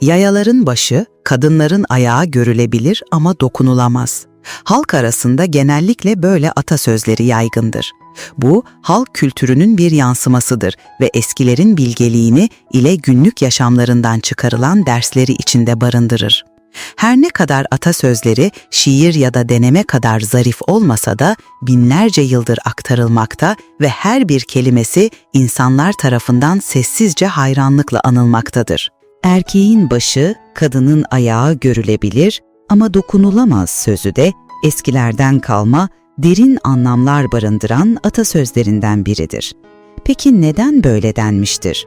Yayaların başı, kadınların ayağı görülebilir ama dokunulamaz. Halk arasında genellikle böyle atasözleri yaygındır. Bu, halk kültürünün bir yansımasıdır ve eskilerin bilgeliğini ile günlük yaşamlarından çıkarılan dersleri içinde barındırır. Her ne kadar atasözleri şiir ya da deneme kadar zarif olmasa da binlerce yıldır aktarılmakta ve her bir kelimesi insanlar tarafından sessizce hayranlıkla anılmaktadır. Erkeğin başı, kadının ayağı görülebilir ama dokunulamaz sözü de eskilerden kalma derin anlamlar barındıran atasözlerinden biridir. Peki neden böyle denmiştir?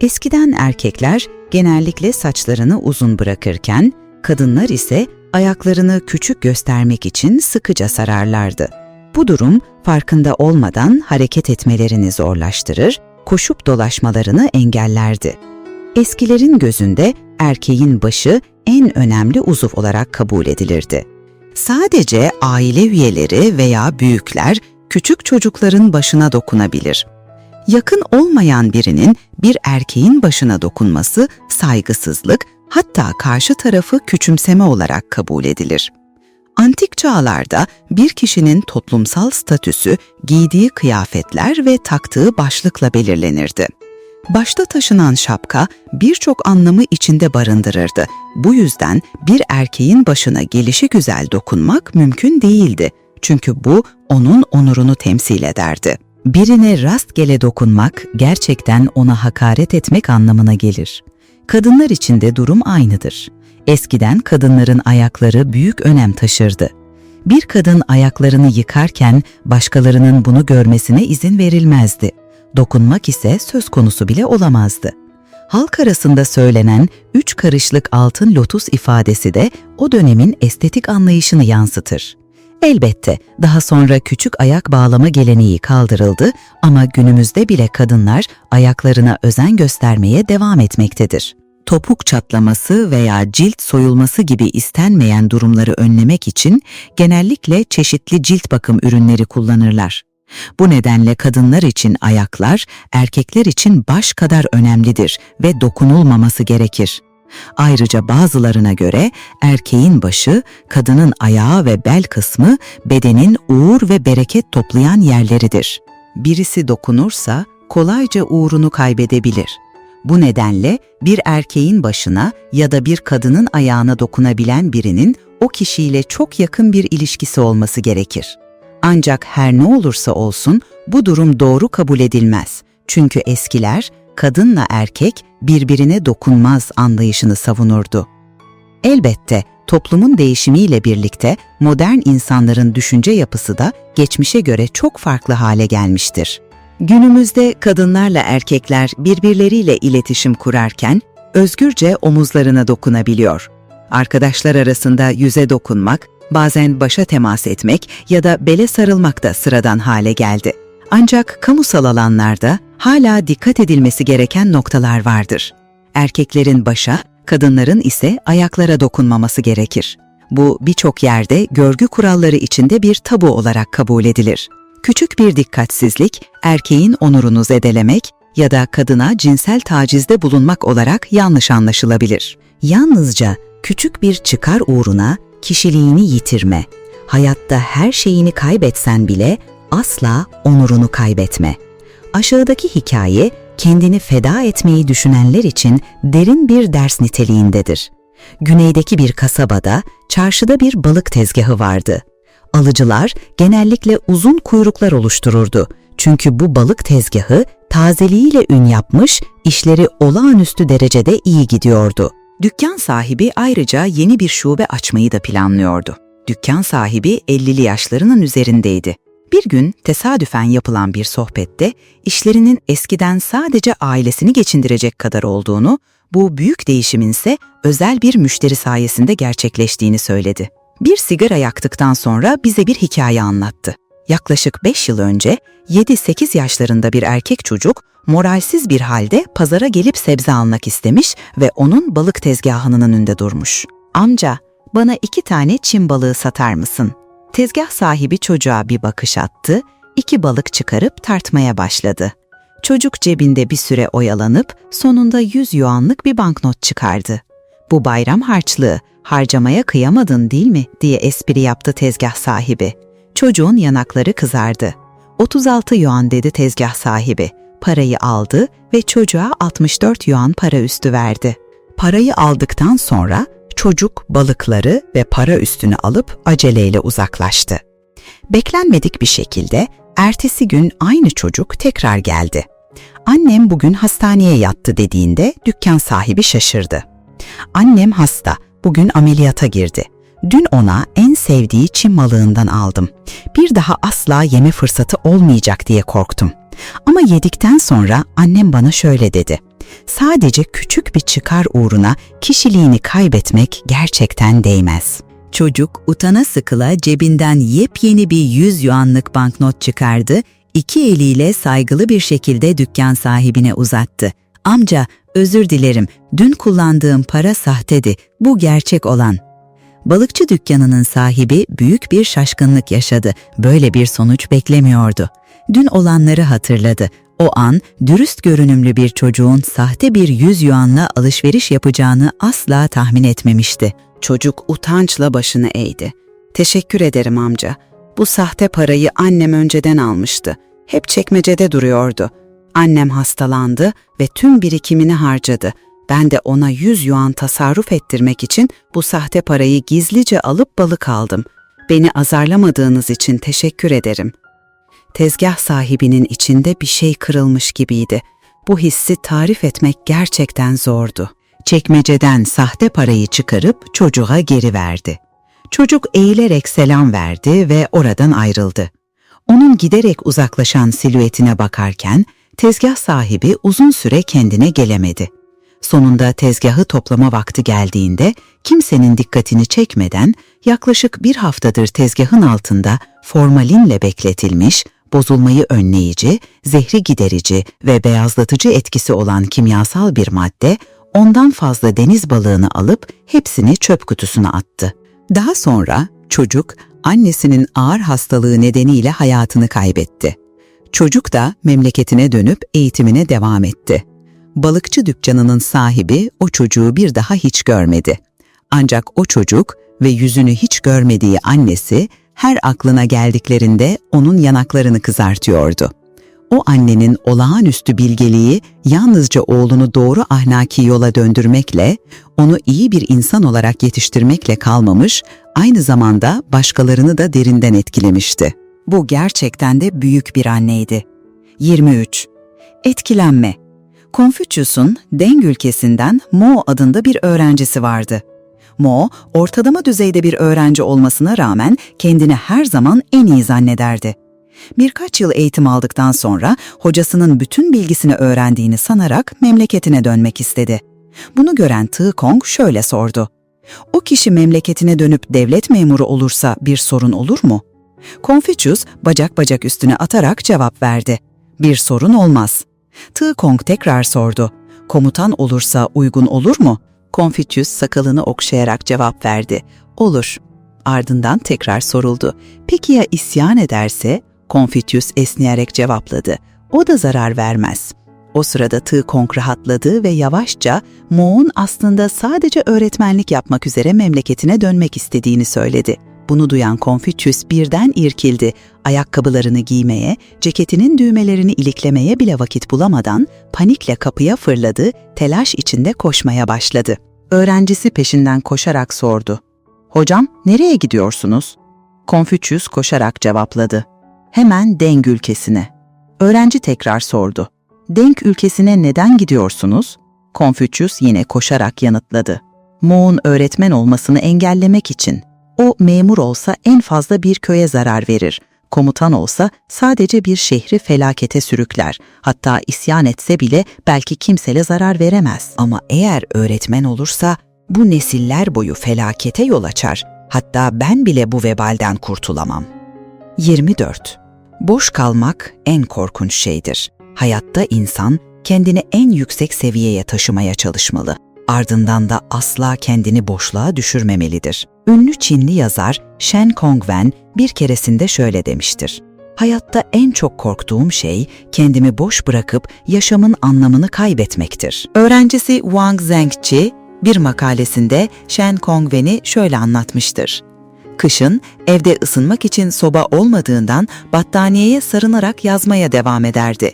Eskiden erkekler genellikle saçlarını uzun bırakırken, kadınlar ise ayaklarını küçük göstermek için sıkıca sararlardı. Bu durum farkında olmadan hareket etmelerini zorlaştırır, koşup dolaşmalarını engellerdi. Eskilerin gözünde erkeğin başı en önemli uzuv olarak kabul edilirdi. Sadece aile üyeleri veya büyükler küçük çocukların başına dokunabilir. Yakın olmayan birinin bir erkeğin başına dokunması saygısızlık, hatta karşı tarafı küçümseme olarak kabul edilir. Antik çağlarda bir kişinin toplumsal statüsü giydiği kıyafetler ve taktığı başlıkla belirlenirdi. Başta taşınan şapka birçok anlamı içinde barındırırdı. Bu yüzden bir erkeğin başına gelişi güzel dokunmak mümkün değildi. Çünkü bu onun onurunu temsil ederdi. Birine rastgele dokunmak gerçekten ona hakaret etmek anlamına gelir. Kadınlar için de durum aynıdır. Eskiden kadınların ayakları büyük önem taşırdı. Bir kadın ayaklarını yıkarken başkalarının bunu görmesine izin verilmezdi. Dokunmak ise söz konusu bile olamazdı. Halk arasında söylenen üç karışlık altın lotus ifadesi de o dönemin estetik anlayışını yansıtır. Elbette daha sonra küçük ayak bağlama geleneği kaldırıldı ama günümüzde bile kadınlar ayaklarına özen göstermeye devam etmektedir. Topuk çatlaması veya cilt soyulması gibi istenmeyen durumları önlemek için genellikle çeşitli cilt bakım ürünleri kullanırlar. Bu nedenle kadınlar için ayaklar, erkekler için baş kadar önemlidir ve dokunulmaması gerekir. Ayrıca bazılarına göre erkeğin başı, kadının ayağı ve bel kısmı bedenin uğur ve bereket toplayan yerleridir. Birisi dokunursa kolayca uğrunu kaybedebilir. Bu nedenle bir erkeğin başına ya da bir kadının ayağına dokunabilen birinin o kişiyle çok yakın bir ilişkisi olması gerekir. Ancak her ne olursa olsun bu durum doğru kabul edilmez. Çünkü eskiler kadınla erkek birbirine dokunmaz anlayışını savunurdu. Elbette toplumun değişimiyle birlikte modern insanların düşünce yapısı da geçmişe göre çok farklı hale gelmiştir. Günümüzde kadınlarla erkekler birbirleriyle iletişim kurarken özgürce omuzlarına dokunabiliyor. Arkadaşlar arasında yüze dokunmak, bazen başa temas etmek ya da bele sarılmak da sıradan hale geldi. Ancak kamusal alanlarda hala dikkat edilmesi gereken noktalar vardır. Erkeklerin başa, kadınların ise ayaklara dokunmaması gerekir. Bu birçok yerde görgü kuralları içinde bir tabu olarak kabul edilir. Küçük bir dikkatsizlik, erkeğin onurunu zedelemek ya da kadına cinsel tacizde bulunmak olarak yanlış anlaşılabilir. Yalnızca küçük bir çıkar uğruna kişiliğini yitirme. Hayatta her şeyini kaybetsen bile asla onurunu kaybetme. Aşağıdaki hikaye kendini feda etmeyi düşünenler için derin bir ders niteliğindedir. Güneydeki bir kasabada çarşıda bir balık tezgahı vardı. Alıcılar genellikle uzun kuyruklar oluştururdu. Çünkü bu balık tezgahı tazeliğiyle ün yapmış, işleri olağanüstü derecede iyi gidiyordu. Dükkan sahibi ayrıca yeni bir şube açmayı da planlıyordu. Dükkan sahibi 50'li yaşlarının üzerindeydi. Bir gün tesadüfen yapılan bir sohbette işlerinin eskiden sadece ailesini geçindirecek kadar olduğunu, bu büyük değişimin ise özel bir müşteri sayesinde gerçekleştiğini söyledi. Bir sigara yaktıktan sonra bize bir hikaye anlattı. Yaklaşık 5 yıl önce 7-8 yaşlarında bir erkek çocuk moralsiz bir halde pazara gelip sebze almak istemiş ve onun balık tezgahının önünde durmuş. Amca, bana iki tane çim balığı satar mısın? Tezgah sahibi çocuğa bir bakış attı, iki balık çıkarıp tartmaya başladı. Çocuk cebinde bir süre oyalanıp sonunda yüz yuanlık bir banknot çıkardı. Bu bayram harçlığı, harcamaya kıyamadın değil mi diye espri yaptı tezgah sahibi. Çocuğun yanakları kızardı. 36 yuan dedi tezgah sahibi. Parayı aldı ve çocuğa 64 yuan para üstü verdi. Parayı aldıktan sonra çocuk balıkları ve para üstünü alıp aceleyle uzaklaştı. Beklenmedik bir şekilde ertesi gün aynı çocuk tekrar geldi. Annem bugün hastaneye yattı dediğinde dükkan sahibi şaşırdı. Annem hasta, bugün ameliyata girdi. Dün ona en sevdiği Çin balığından aldım. Bir daha asla yeme fırsatı olmayacak diye korktum. Ama yedikten sonra annem bana şöyle dedi. Sadece küçük bir çıkar uğruna kişiliğini kaybetmek gerçekten değmez. Çocuk utana sıkıla cebinden yepyeni bir 100 yuanlık banknot çıkardı, iki eliyle saygılı bir şekilde dükkan sahibine uzattı. Amca, özür dilerim, dün kullandığım para sahtedi, bu gerçek olan. Balıkçı dükkanının sahibi büyük bir şaşkınlık yaşadı. Böyle bir sonuç beklemiyordu. Dün olanları hatırladı. O an dürüst görünümlü bir çocuğun sahte bir yüz yuanla alışveriş yapacağını asla tahmin etmemişti. Çocuk utançla başını eğdi. Teşekkür ederim amca. Bu sahte parayı annem önceden almıştı. Hep çekmecede duruyordu. Annem hastalandı ve tüm birikimini harcadı. Ben de ona 100 yuan tasarruf ettirmek için bu sahte parayı gizlice alıp balık aldım. Beni azarlamadığınız için teşekkür ederim. Tezgah sahibinin içinde bir şey kırılmış gibiydi. Bu hissi tarif etmek gerçekten zordu. Çekmeceden sahte parayı çıkarıp çocuğa geri verdi. Çocuk eğilerek selam verdi ve oradan ayrıldı. Onun giderek uzaklaşan silüetine bakarken tezgah sahibi uzun süre kendine gelemedi. Sonunda tezgahı toplama vakti geldiğinde kimsenin dikkatini çekmeden yaklaşık bir haftadır tezgahın altında formalinle bekletilmiş, bozulmayı önleyici, zehri giderici ve beyazlatıcı etkisi olan kimyasal bir madde ondan fazla deniz balığını alıp hepsini çöp kutusuna attı. Daha sonra çocuk annesinin ağır hastalığı nedeniyle hayatını kaybetti. Çocuk da memleketine dönüp eğitimine devam etti. Balıkçı dükkanının sahibi o çocuğu bir daha hiç görmedi. Ancak o çocuk ve yüzünü hiç görmediği annesi her aklına geldiklerinde onun yanaklarını kızartıyordu. O annenin olağanüstü bilgeliği yalnızca oğlunu doğru ahlaki yola döndürmekle, onu iyi bir insan olarak yetiştirmekle kalmamış, aynı zamanda başkalarını da derinden etkilemişti. Bu gerçekten de büyük bir anneydi. 23. Etkilenme Konfüçyus'un Deng ülkesinden Mo adında bir öğrencisi vardı. Mo, ortalama düzeyde bir öğrenci olmasına rağmen kendini her zaman en iyi zannederdi. Birkaç yıl eğitim aldıktan sonra hocasının bütün bilgisini öğrendiğini sanarak memleketine dönmek istedi. Bunu gören Tı Kong şöyle sordu. O kişi memleketine dönüp devlet memuru olursa bir sorun olur mu? Konfüçyüs bacak bacak üstüne atarak cevap verdi. Bir sorun olmaz. Tı Kong tekrar sordu. Komutan olursa uygun olur mu? Konfüçyüs sakalını okşayarak cevap verdi. Olur. Ardından tekrar soruldu. Peki ya isyan ederse? Konfüçyüs esneyerek cevapladı. O da zarar vermez. O sırada Tı Kong rahatladı ve yavaşça Mo'un aslında sadece öğretmenlik yapmak üzere memleketine dönmek istediğini söyledi. Bunu duyan Konfüçyüs birden irkildi. Ayakkabılarını giymeye, ceketinin düğmelerini iliklemeye bile vakit bulamadan panikle kapıya fırladı, telaş içinde koşmaya başladı. Öğrencisi peşinden koşarak sordu. Hocam, nereye gidiyorsunuz? Konfüçyüs koşarak cevapladı. Hemen Deng ülkesine. Öğrenci tekrar sordu. Denk ülkesine neden gidiyorsunuz? Konfüçyüs yine koşarak yanıtladı. Mo'un öğretmen olmasını engellemek için. O memur olsa en fazla bir köye zarar verir. Komutan olsa sadece bir şehri felakete sürükler. Hatta isyan etse bile belki kimsele zarar veremez. Ama eğer öğretmen olursa bu nesiller boyu felakete yol açar. Hatta ben bile bu vebalden kurtulamam. 24. Boş kalmak en korkunç şeydir. Hayatta insan kendini en yüksek seviyeye taşımaya çalışmalı. Ardından da asla kendini boşluğa düşürmemelidir. Ünlü Çinli yazar Shen Kongwen bir keresinde şöyle demiştir. Hayatta en çok korktuğum şey kendimi boş bırakıp yaşamın anlamını kaybetmektir. Öğrencisi Wang Zhengqi Bir makalesinde Shen Kongwen'i şöyle anlatmıştır. Kışın evde ısınmak için soba olmadığından battaniyeye sarınarak yazmaya devam ederdi.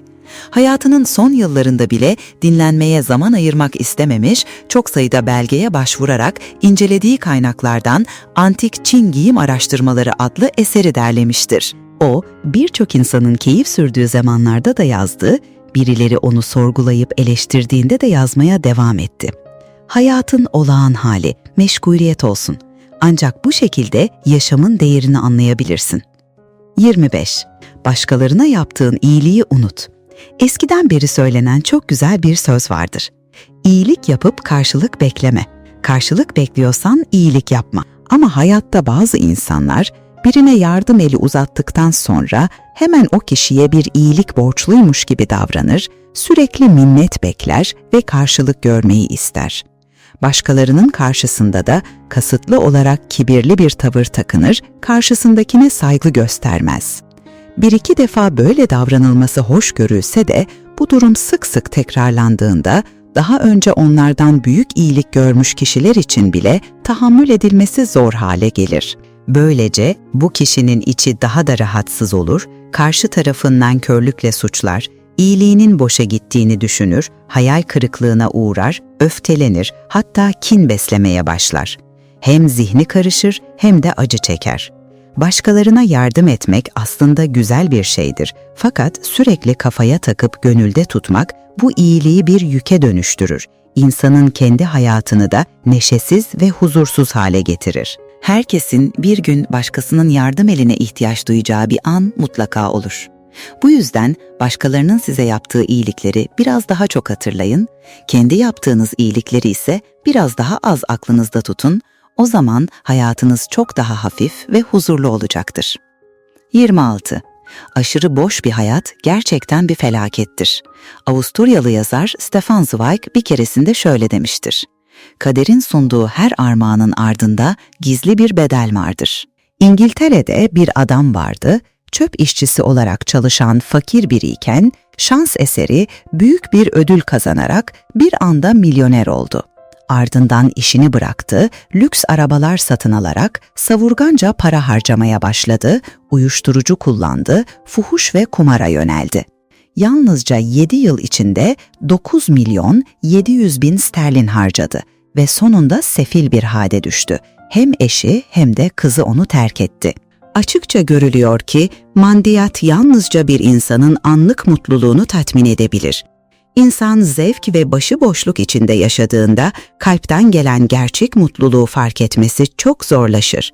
Hayatının son yıllarında bile dinlenmeye zaman ayırmak istememiş, çok sayıda belgeye başvurarak incelediği kaynaklardan Antik Çin Giyim Araştırmaları adlı eseri derlemiştir. O, birçok insanın keyif sürdüğü zamanlarda da yazdı, birileri onu sorgulayıp eleştirdiğinde de yazmaya devam etti. Hayatın olağan hali, meşguliyet olsun. Ancak bu şekilde yaşamın değerini anlayabilirsin. 25. Başkalarına yaptığın iyiliği unut. Eskiden beri söylenen çok güzel bir söz vardır. İyilik yapıp karşılık bekleme. Karşılık bekliyorsan iyilik yapma. Ama hayatta bazı insanlar birine yardım eli uzattıktan sonra hemen o kişiye bir iyilik borçluymuş gibi davranır, sürekli minnet bekler ve karşılık görmeyi ister. Başkalarının karşısında da kasıtlı olarak kibirli bir tavır takınır, karşısındakine saygı göstermez. Bir iki defa böyle davranılması hoş görülse de bu durum sık sık tekrarlandığında daha önce onlardan büyük iyilik görmüş kişiler için bile tahammül edilmesi zor hale gelir. Böylece bu kişinin içi daha da rahatsız olur, karşı tarafından körlükle suçlar, iyiliğinin boşa gittiğini düşünür, hayal kırıklığına uğrar, öftelenir, hatta kin beslemeye başlar. Hem zihni karışır hem de acı çeker. Başkalarına yardım etmek aslında güzel bir şeydir. Fakat sürekli kafaya takıp gönülde tutmak bu iyiliği bir yüke dönüştürür. İnsanın kendi hayatını da neşesiz ve huzursuz hale getirir. Herkesin bir gün başkasının yardım eline ihtiyaç duyacağı bir an mutlaka olur. Bu yüzden başkalarının size yaptığı iyilikleri biraz daha çok hatırlayın, kendi yaptığınız iyilikleri ise biraz daha az aklınızda tutun, o zaman hayatınız çok daha hafif ve huzurlu olacaktır. 26. Aşırı boş bir hayat gerçekten bir felakettir. Avusturyalı yazar Stefan Zweig bir keresinde şöyle demiştir. Kaderin sunduğu her armağanın ardında gizli bir bedel vardır. İngiltere'de bir adam vardı, çöp işçisi olarak çalışan fakir biriyken şans eseri büyük bir ödül kazanarak bir anda milyoner oldu. Ardından işini bıraktı, lüks arabalar satın alarak savurganca para harcamaya başladı, uyuşturucu kullandı, fuhuş ve kumara yöneldi. Yalnızca 7 yıl içinde 9 milyon 700 bin sterlin harcadı ve sonunda sefil bir hade düştü. Hem eşi hem de kızı onu terk etti. Açıkça görülüyor ki mandiyat yalnızca bir insanın anlık mutluluğunu tatmin edebilir. İnsan zevk ve başıboşluk içinde yaşadığında kalpten gelen gerçek mutluluğu fark etmesi çok zorlaşır.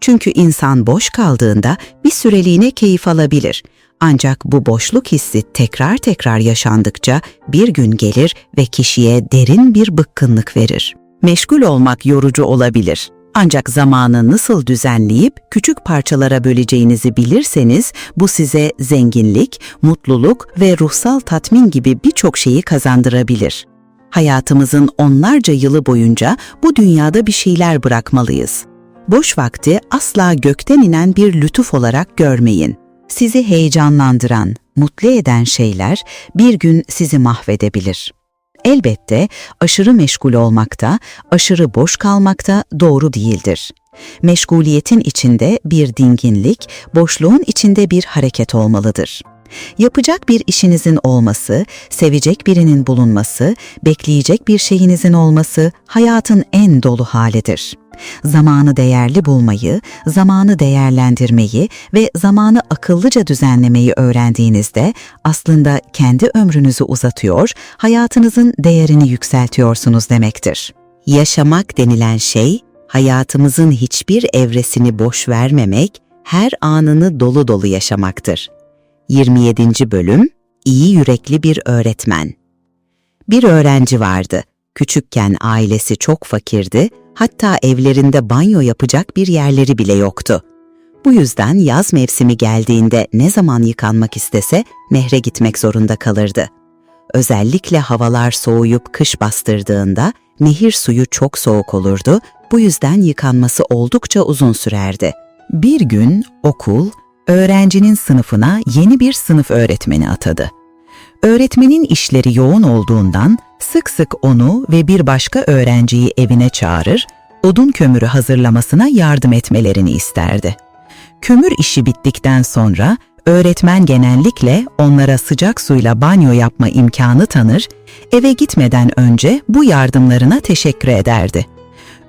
Çünkü insan boş kaldığında bir süreliğine keyif alabilir. Ancak bu boşluk hissi tekrar tekrar yaşandıkça bir gün gelir ve kişiye derin bir bıkkınlık verir. Meşgul olmak yorucu olabilir. Ancak zamanı nasıl düzenleyip küçük parçalara böleceğinizi bilirseniz bu size zenginlik, mutluluk ve ruhsal tatmin gibi birçok şeyi kazandırabilir. Hayatımızın onlarca yılı boyunca bu dünyada bir şeyler bırakmalıyız. Boş vakti asla gökten inen bir lütuf olarak görmeyin. Sizi heyecanlandıran, mutlu eden şeyler bir gün sizi mahvedebilir. Elbette aşırı meşgul olmakta, aşırı boş kalmakta doğru değildir. Meşguliyetin içinde bir dinginlik, boşluğun içinde bir hareket olmalıdır. Yapacak bir işinizin olması, sevecek birinin bulunması, bekleyecek bir şeyinizin olması hayatın en dolu halidir. Zamanı değerli bulmayı, zamanı değerlendirmeyi ve zamanı akıllıca düzenlemeyi öğrendiğinizde aslında kendi ömrünüzü uzatıyor, hayatınızın değerini yükseltiyorsunuz demektir. Yaşamak denilen şey, hayatımızın hiçbir evresini boş vermemek, her anını dolu dolu yaşamaktır. 27. Bölüm İyi yürekli bir öğretmen. Bir öğrenci vardı. Küçükken ailesi çok fakirdi, hatta evlerinde banyo yapacak bir yerleri bile yoktu. Bu yüzden yaz mevsimi geldiğinde ne zaman yıkanmak istese nehre gitmek zorunda kalırdı. Özellikle havalar soğuyup kış bastırdığında nehir suyu çok soğuk olurdu, bu yüzden yıkanması oldukça uzun sürerdi. Bir gün okul, öğrencinin sınıfına yeni bir sınıf öğretmeni atadı. Öğretmenin işleri yoğun olduğundan sık sık onu ve bir başka öğrenciyi evine çağırır, odun kömürü hazırlamasına yardım etmelerini isterdi. Kömür işi bittikten sonra öğretmen genellikle onlara sıcak suyla banyo yapma imkanı tanır, eve gitmeden önce bu yardımlarına teşekkür ederdi.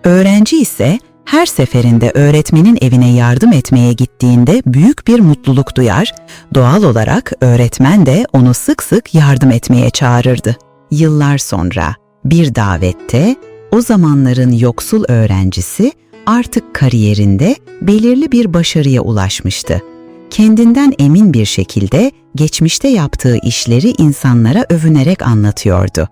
Öğrenci ise her seferinde öğretmenin evine yardım etmeye gittiğinde büyük bir mutluluk duyar, doğal olarak öğretmen de onu sık sık yardım etmeye çağırırdı. Yıllar sonra bir davette o zamanların yoksul öğrencisi artık kariyerinde belirli bir başarıya ulaşmıştı. Kendinden emin bir şekilde geçmişte yaptığı işleri insanlara övünerek anlatıyordu.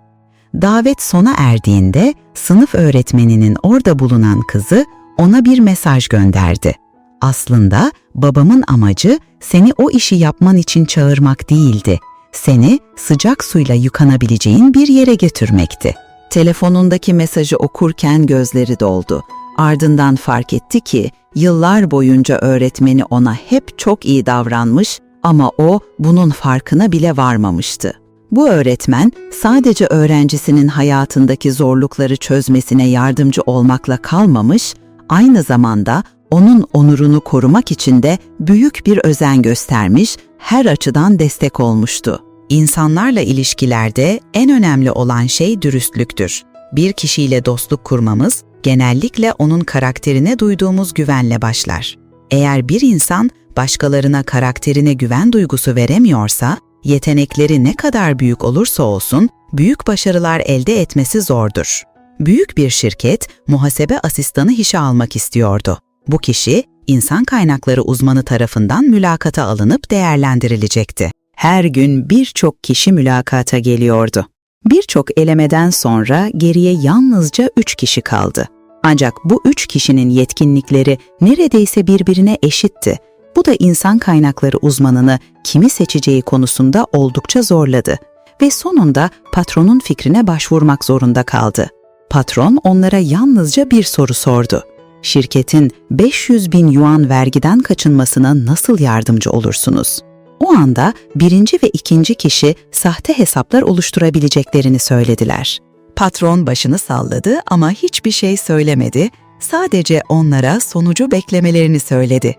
Davet sona erdiğinde sınıf öğretmeninin orada bulunan kızı ona bir mesaj gönderdi. Aslında babamın amacı seni o işi yapman için çağırmak değildi. Seni sıcak suyla yıkanabileceğin bir yere götürmekti. Telefonundaki mesajı okurken gözleri doldu. Ardından fark etti ki yıllar boyunca öğretmeni ona hep çok iyi davranmış ama o bunun farkına bile varmamıştı. Bu öğretmen sadece öğrencisinin hayatındaki zorlukları çözmesine yardımcı olmakla kalmamış, aynı zamanda onun onurunu korumak için de büyük bir özen göstermiş, her açıdan destek olmuştu. İnsanlarla ilişkilerde en önemli olan şey dürüstlüktür. Bir kişiyle dostluk kurmamız genellikle onun karakterine duyduğumuz güvenle başlar. Eğer bir insan başkalarına karakterine güven duygusu veremiyorsa, yetenekleri ne kadar büyük olursa olsun büyük başarılar elde etmesi zordur. Büyük bir şirket muhasebe asistanı işe almak istiyordu. Bu kişi insan kaynakları uzmanı tarafından mülakata alınıp değerlendirilecekti. Her gün birçok kişi mülakata geliyordu. Birçok elemeden sonra geriye yalnızca üç kişi kaldı. Ancak bu üç kişinin yetkinlikleri neredeyse birbirine eşitti. Bu da insan kaynakları uzmanını kimi seçeceği konusunda oldukça zorladı ve sonunda patronun fikrine başvurmak zorunda kaldı. Patron onlara yalnızca bir soru sordu. Şirketin 500 bin yuan vergiden kaçınmasına nasıl yardımcı olursunuz? O anda birinci ve ikinci kişi sahte hesaplar oluşturabileceklerini söylediler. Patron başını salladı ama hiçbir şey söylemedi, sadece onlara sonucu beklemelerini söyledi.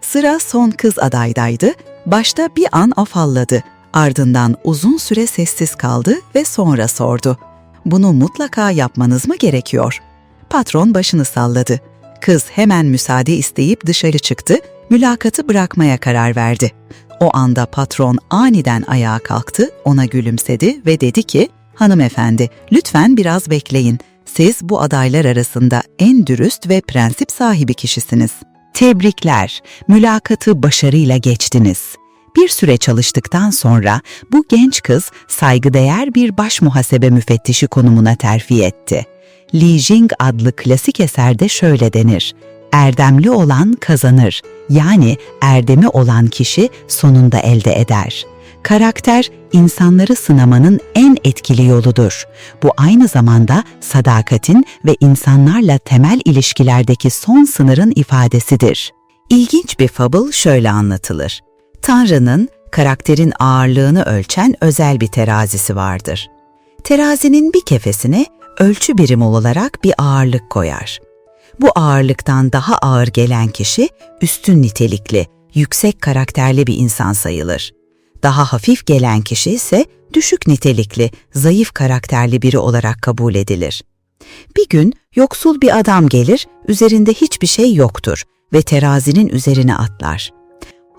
Sıra son kız adaydaydı, başta bir an afalladı, ardından uzun süre sessiz kaldı ve sonra sordu. Bunu mutlaka yapmanız mı gerekiyor? Patron başını salladı. Kız hemen müsaade isteyip dışarı çıktı, mülakatı bırakmaya karar verdi. O anda patron aniden ayağa kalktı, ona gülümsedi ve dedi ki, Hanımefendi, lütfen biraz bekleyin. Siz bu adaylar arasında en dürüst ve prensip sahibi kişisiniz. Tebrikler, mülakatı başarıyla geçtiniz. Bir süre çalıştıktan sonra bu genç kız saygıdeğer bir baş muhasebe müfettişi konumuna terfi etti. Li Jing adlı klasik eserde şöyle denir. Erdemli olan kazanır. Yani erdemi olan kişi sonunda elde eder. Karakter insanları sınamanın en etkili yoludur. Bu aynı zamanda sadakatin ve insanlarla temel ilişkilerdeki son sınırın ifadesidir. İlginç bir fable şöyle anlatılır. Tanrı'nın karakterin ağırlığını ölçen özel bir terazisi vardır. Terazinin bir kefesine ölçü birimi olarak bir ağırlık koyar. Bu ağırlıktan daha ağır gelen kişi üstün nitelikli, yüksek karakterli bir insan sayılır. Daha hafif gelen kişi ise düşük nitelikli, zayıf karakterli biri olarak kabul edilir. Bir gün yoksul bir adam gelir, üzerinde hiçbir şey yoktur ve terazinin üzerine atlar.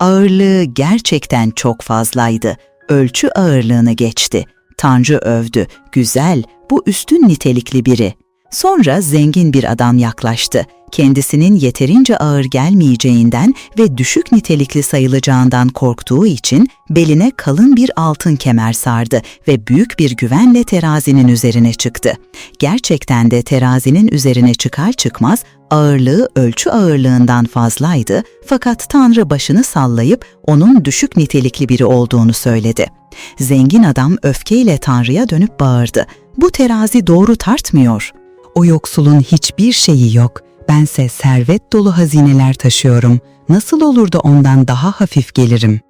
Ağırlığı gerçekten çok fazlaydı. Ölçü ağırlığını geçti. Tanrı övdü. Güzel, bu üstün nitelikli biri. Sonra zengin bir adam yaklaştı. Kendisinin yeterince ağır gelmeyeceğinden ve düşük nitelikli sayılacağından korktuğu için beline kalın bir altın kemer sardı ve büyük bir güvenle terazinin üzerine çıktı. Gerçekten de terazinin üzerine çıkar çıkmaz ağırlığı ölçü ağırlığından fazlaydı fakat Tanrı başını sallayıp onun düşük nitelikli biri olduğunu söyledi. Zengin adam öfkeyle Tanrı'ya dönüp bağırdı. Bu terazi doğru tartmıyor. O yoksulun hiçbir şeyi yok. Bense servet dolu hazineler taşıyorum. Nasıl olur da ondan daha hafif gelirim?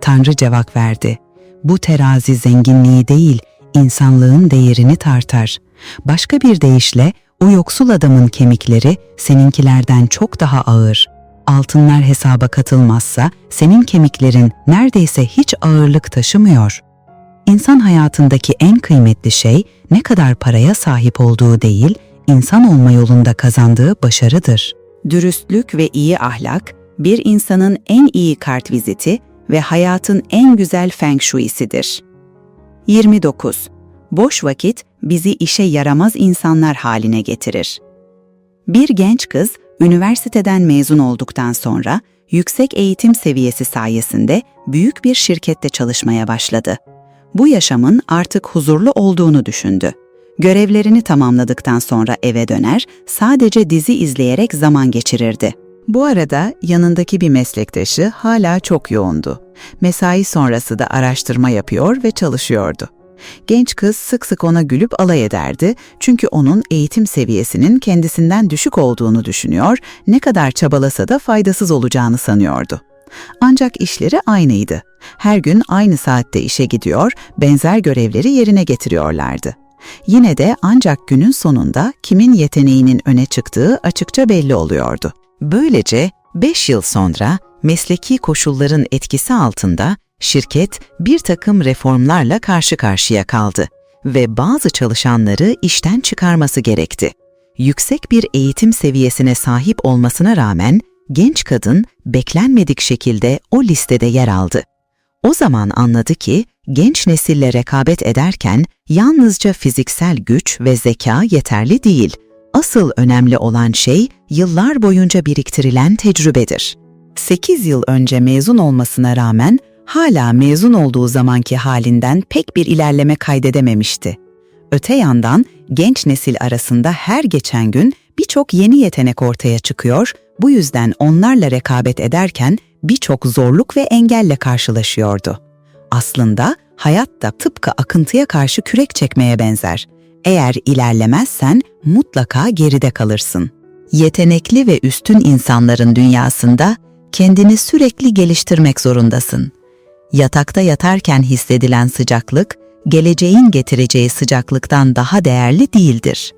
Tanrı cevap verdi. Bu terazi zenginliği değil, insanlığın değerini tartar. Başka bir deyişle o yoksul adamın kemikleri seninkilerden çok daha ağır. Altınlar hesaba katılmazsa senin kemiklerin neredeyse hiç ağırlık taşımıyor. İnsan hayatındaki en kıymetli şey ne kadar paraya sahip olduğu değil, insan olma yolunda kazandığı başarıdır. Dürüstlük ve iyi ahlak, bir insanın en iyi kart viziti ve hayatın en güzel feng shui'sidir. 29. Boş vakit bizi işe yaramaz insanlar haline getirir. Bir genç kız, üniversiteden mezun olduktan sonra yüksek eğitim seviyesi sayesinde büyük bir şirkette çalışmaya başladı. Bu yaşamın artık huzurlu olduğunu düşündü. Görevlerini tamamladıktan sonra eve döner, sadece dizi izleyerek zaman geçirirdi. Bu arada yanındaki bir meslektaşı hala çok yoğundu. Mesai sonrası da araştırma yapıyor ve çalışıyordu. Genç kız sık sık ona gülüp alay ederdi çünkü onun eğitim seviyesinin kendisinden düşük olduğunu düşünüyor, ne kadar çabalasa da faydasız olacağını sanıyordu. Ancak işleri aynıydı. Her gün aynı saatte işe gidiyor, benzer görevleri yerine getiriyorlardı. Yine de ancak günün sonunda kimin yeteneğinin öne çıktığı açıkça belli oluyordu. Böylece 5 yıl sonra mesleki koşulların etkisi altında şirket bir takım reformlarla karşı karşıya kaldı ve bazı çalışanları işten çıkarması gerekti. Yüksek bir eğitim seviyesine sahip olmasına rağmen genç kadın beklenmedik şekilde o listede yer aldı. O zaman anladı ki genç nesille rekabet ederken yalnızca fiziksel güç ve zeka yeterli değil. Asıl önemli olan şey yıllar boyunca biriktirilen tecrübedir. 8 yıl önce mezun olmasına rağmen hala mezun olduğu zamanki halinden pek bir ilerleme kaydedememişti. Öte yandan genç nesil arasında her geçen gün birçok yeni yetenek ortaya çıkıyor, bu yüzden onlarla rekabet ederken birçok zorluk ve engelle karşılaşıyordu. Aslında hayat da tıpkı akıntıya karşı kürek çekmeye benzer. Eğer ilerlemezsen mutlaka geride kalırsın. Yetenekli ve üstün insanların dünyasında kendini sürekli geliştirmek zorundasın. Yatakta yatarken hissedilen sıcaklık, geleceğin getireceği sıcaklıktan daha değerli değildir.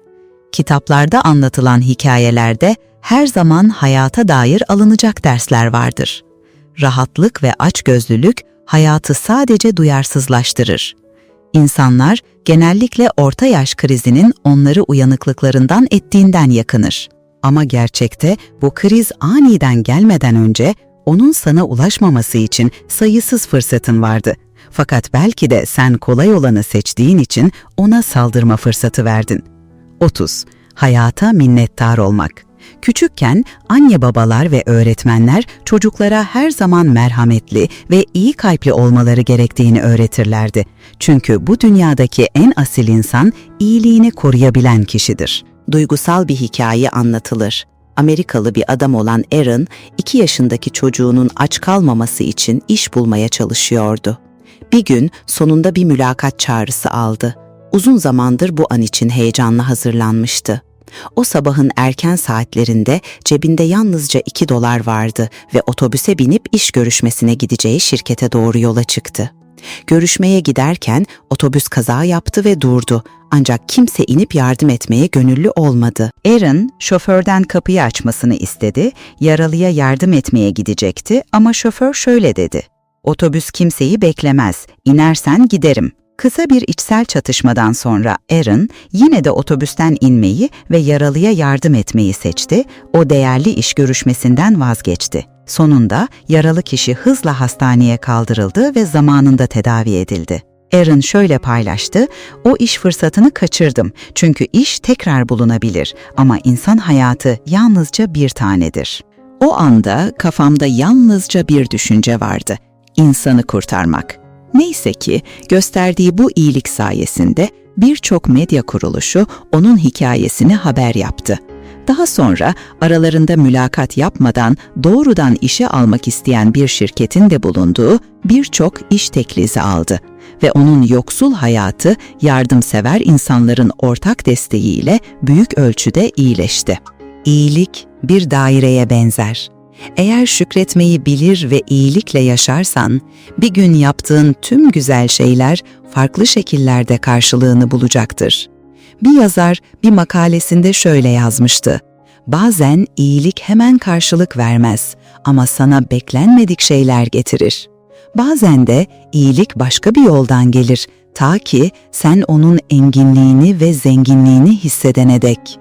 Kitaplarda anlatılan hikayelerde her zaman hayata dair alınacak dersler vardır. Rahatlık ve açgözlülük hayatı sadece duyarsızlaştırır. İnsanlar genellikle orta yaş krizinin onları uyanıklıklarından ettiğinden yakınır. Ama gerçekte bu kriz aniden gelmeden önce onun sana ulaşmaması için sayısız fırsatın vardı. Fakat belki de sen kolay olanı seçtiğin için ona saldırma fırsatı verdin. 30. Hayata minnettar olmak. Küçükken anne babalar ve öğretmenler çocuklara her zaman merhametli ve iyi kalpli olmaları gerektiğini öğretirlerdi. Çünkü bu dünyadaki en asil insan iyiliğini koruyabilen kişidir. Duygusal bir hikaye anlatılır. Amerikalı bir adam olan Aaron, 2 yaşındaki çocuğunun aç kalmaması için iş bulmaya çalışıyordu. Bir gün sonunda bir mülakat çağrısı aldı. Uzun zamandır bu an için heyecanla hazırlanmıştı. O sabahın erken saatlerinde cebinde yalnızca 2 dolar vardı ve otobüse binip iş görüşmesine gideceği şirkete doğru yola çıktı. Görüşmeye giderken otobüs kaza yaptı ve durdu. Ancak kimse inip yardım etmeye gönüllü olmadı. Aaron şoförden kapıyı açmasını istedi, yaralıya yardım etmeye gidecekti ama şoför şöyle dedi. Otobüs kimseyi beklemez, inersen giderim. Kısa bir içsel çatışmadan sonra Aaron yine de otobüsten inmeyi ve yaralıya yardım etmeyi seçti, o değerli iş görüşmesinden vazgeçti. Sonunda yaralı kişi hızla hastaneye kaldırıldı ve zamanında tedavi edildi. Aaron şöyle paylaştı, o iş fırsatını kaçırdım çünkü iş tekrar bulunabilir ama insan hayatı yalnızca bir tanedir. O anda kafamda yalnızca bir düşünce vardı, insanı kurtarmak. Neyse ki gösterdiği bu iyilik sayesinde birçok medya kuruluşu onun hikayesini haber yaptı. Daha sonra aralarında mülakat yapmadan doğrudan işe almak isteyen bir şirketin de bulunduğu birçok iş teklizi aldı ve onun yoksul hayatı yardımsever insanların ortak desteğiyle büyük ölçüde iyileşti. İyilik bir daireye benzer. Eğer şükretmeyi bilir ve iyilikle yaşarsan, bir gün yaptığın tüm güzel şeyler farklı şekillerde karşılığını bulacaktır. Bir yazar bir makalesinde şöyle yazmıştı. Bazen iyilik hemen karşılık vermez ama sana beklenmedik şeyler getirir. Bazen de iyilik başka bir yoldan gelir ta ki sen onun enginliğini ve zenginliğini hissedene dek.